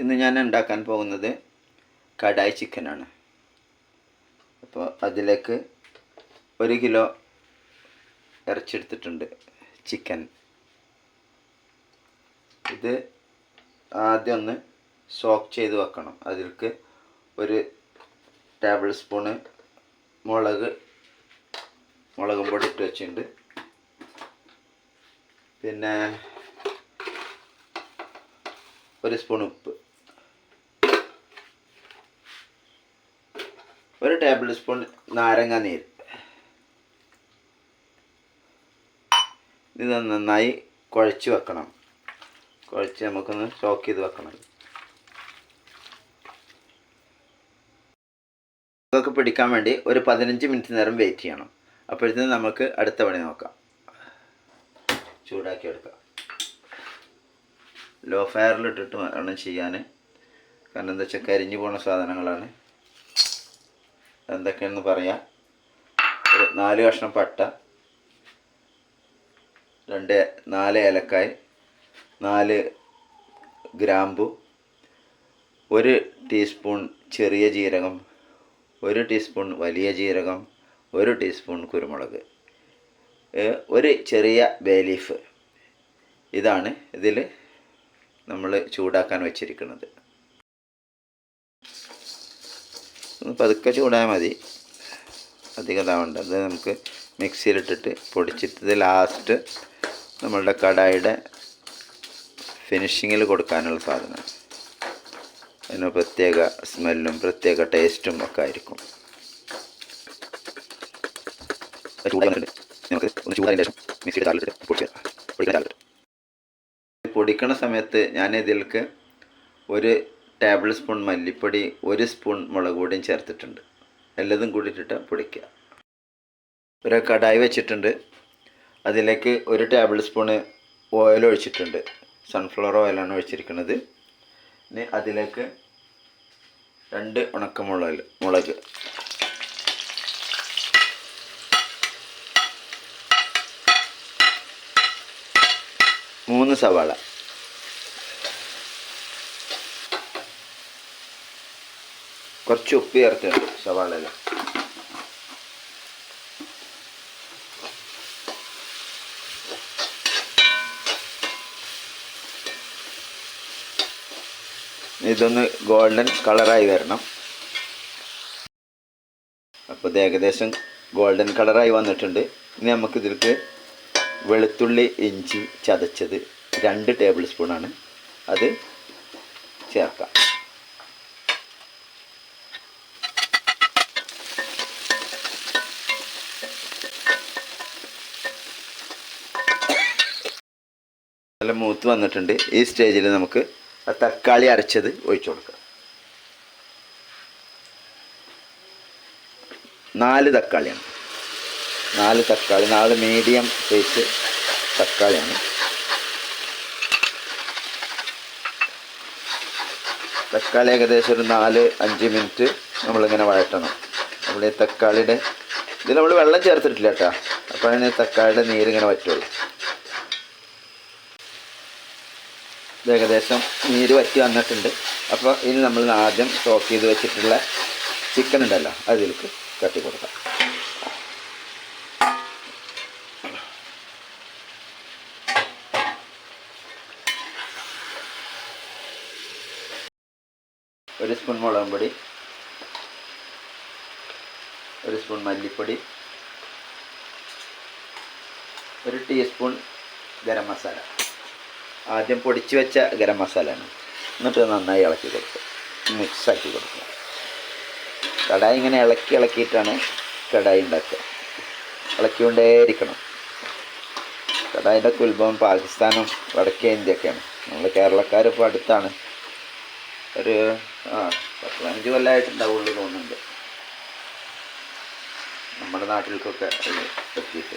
ഇന്ന് ഞാൻ ഉണ്ടാക്കാൻ പോകുന്നത് കടായി ചിക്കനാണ്. അപ്പോൾ അതിലേക്ക് ഒരു കിലോ ഇറച്ചെടുത്തിട്ടുണ്ട് ചിക്കൻ. ഇത് ആദ്യം ഒന്ന് സോക്ക് ചെയ്ത് വെക്കണം. അതിലേക്ക് ഒരു ടേബിൾ സ്പൂണ് മുളക് മുളകും പൊടി ഇട്ട് വെച്ചിട്ടുണ്ട്. പിന്നെ ഒരു സ്പൂൺ ഉപ്പ്. ടേബിൾ സ്പൂൺ നാരങ്ങ നീര്. ഇത് നന്നായി കുഴച്ച് വെക്കണം. കുഴച്ച് നമുക്കൊന്ന് സ്റ്റോക്ക് ചെയ്ത് വെക്കണം. നമുക്ക് പിടിക്കാൻ വേണ്ടി ഒരു പതിനഞ്ച് മിനിറ്റ് നേരം വെയിറ്റ് ചെയ്യണം. അപ്പോഴത്തേന് നമുക്ക് അടുത്ത പണി നോക്കാം. ചൂടാക്കി എടുക്കാം. ലോ ഫയറിലിട്ടിട്ട് വേണം ചെയ്യാൻ. കാരണം എന്താ വെച്ചാൽ കരിഞ്ഞു പോണ സാധനങ്ങളാണ്. എന്തൊക്കെയാണെന്ന് പറയാം. ഒരു നാല് കഷ്ണം പട്ട രണ്ട് നാല് ഏലക്കായ് നാല് ഗ്രാമ്പു ഒരു ടീസ്പൂൺ ചെറിയ ജീരകം ഒരു ടീസ്പൂൺ വലിയ ജീരകം ഒരു ടീസ്പൂൺ കുരുമുളക് ഒരു ചെറിയ ബേലീഫ് ഇതാണ് ഇതിൽ നമ്മൾ ചൂടാക്കാൻ വെച്ചിരിക്കുന്നത് ഒന്ന് പതുക്കെ ചൂടായാൽ മതി. അധികം ഇതാവേണ്ട അത് നമുക്ക് മിക്സിയിലിട്ടിട്ട് പൊടിച്ചിട്ട് ലാസ്റ്റ് നമ്മളുടെ കടായിയുടെ ഫിനിഷിങ്ങിൽ കൊടുക്കാനുള്ള സാധനം. അതിന് പ്രത്യേക സ്മെല്ലും പ്രത്യേക ടേസ്റ്റും ഒക്കെ ആയിരിക്കും. നമുക്ക് പൊടിക്കണ സമയത്ത് ഞാൻ ഇതിലേക്ക് ഒരു ടേബിൾ സ്പൂൺ മല്ലിപ്പൊടി ഒരു സ്പൂൺ മുളക് പൊടിയും ചേർത്തിട്ടുണ്ട്. എല്ലതും കൂടിയിട്ടിട്ട് പൊടിക്കുക. ഒരു കടായി വെച്ചിട്ടുണ്ട്. അതിലേക്ക് ഒരു ടേബിൾ സ്പൂണ് ഓയിൽ ഒഴിച്ചിട്ടുണ്ട് സൺഫ്ലവർ ഓയിലാണ് ഒഴിച്ചിരിക്കുന്നത്. ഇനി അതിലേക്ക് രണ്ട് ഉണക്കമുളക് മുളക്. മൂന്ന് സവാള. കുറച്ച് ഉപ്പ് ചേർത്തുണ്ട് സവാളയിൽ. ഇതൊന്ന് ഗോൾഡൻ കളറായി വരണം. അപ്പോൾ ഇത് ഏകദേശം ഗോൾഡൻ കളറായി വന്നിട്ടുണ്ട്. ഇനി നമുക്ക് ഇതിലേക്ക് വെളുത്തുള്ളി ഇഞ്ചി ചതച്ചത് രണ്ട് ടേബിൾ സ്പൂണാണ്. അത് ചേർക്കാം. നല്ല മൂത്ത് വന്നിട്ടുണ്ട്. ഈ സ്റ്റേജിൽ നമുക്ക് തക്കാളി അരച്ചത് ഒഴിച്ചു കൊടുക്കാം. നാല് തക്കാളിയാണ്. നാല് തക്കാളി നാല് മീഡിയം സൈസ് തക്കാളിയാണ്. തക്കാളി ഏകദേശം ഒരു നാല് അഞ്ച് മിനിറ്റ് നമ്മളിങ്ങനെ വഴറ്റണം. നമ്മൾ ഈ തക്കാളിയുടെ ഇത് നമ്മൾ വെള്ളം ചേർത്തിട്ടില്ല കേട്ടോ. അപ്പോഴാണ് ഈ തക്കാളിയുടെ നീരിങ്ങനെ വറ്റുള്ളൂ ഇത് ഏകദേശം നീര് വറ്റി വന്നിട്ടുണ്ട്. അപ്പോൾ ഇനി നമ്മൾ ആദ്യം സ്റ്റോക്ക് ചെയ്ത് വെച്ചിട്ടുള്ള ചിക്കൻ ഉണ്ടല്ലോ അതിലേക്ക് കട്ടി കൊടുക്കാം. ഒരു സ്പൂൺ മുളകും പൊടി ഒരു സ്പൂൺ മല്ലിപ്പൊടി ഒരു ടീസ്പൂൺ ഗരം മസാല. ആദ്യം പൊടിച്ച് വെച്ച ഗരം മസാലയാണ്. എന്നിട്ട് നന്നായി ഇളക്കി കൊടുക്കുക. മിക്സാക്കി കൊടുക്കുക. കടായി ഇങ്ങനെ ഇളക്കി ഇളക്കിയിട്ടാണ് കടായി ഉണ്ടാക്കുക. ഇളക്കിക്കൊണ്ടേയിരിക്കണം. കടായിന്റെ ഉത്ഭവം പാകിസ്ഥാനും വടക്കേ ഇന്ത്യയൊക്കെയാണ് നമ്മൾ കേരളക്കാർ ഇപ്പോൾ അടുത്താണ്. ഒരു ആ പതിനഞ്ച് കൊല്ലമായിട്ടുണ്ടാവുള്ളൂ തോന്നുന്നുണ്ട്. നമ്മുടെ നാട്ടിലേക്കൊക്കെ എത്തിയിട്ട്.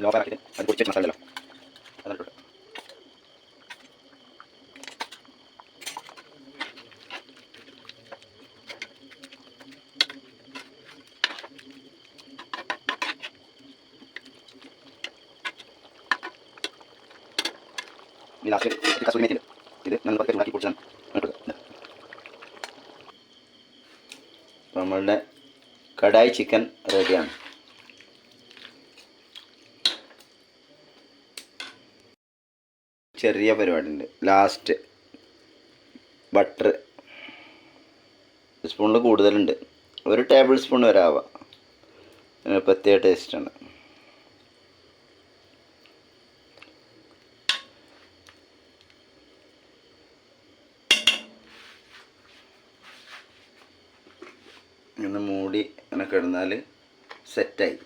ആദ്യം ലോ ഫാറാക്കിയിട്ട് അത് പൊടിച്ച് വെച്ച മസാല ഉണ്ടല്ലോ അതാണ് ഇട്ടു ഈ ലാസ്റ്റ് ഒരു കസൂരി മേത്തിണ്ട് ഇത് നമ്മൾ പതുക്കെ ചൂടാക്കി പൊടിച്ചാണ് ഇട്ടത് അപ്പോൾ നമ്മളുടെ കടായി ചിക്കൻ റെഡിയാണ് ചെറിയ പരിപാടി ഉണ്ട് ലാസ്റ്റ് ബട്ടർ സ്പൂണിൽ കൂടുതലുണ്ട്. ഒരു ടേബിൾ സ്പൂൺ വരെ ആവാം. പ്രത്യേക ടേസ്റ്റാണ് ഇങ്ങനെ മൂടി അങ്ങനെ കിടന്നാൽ സെറ്റായി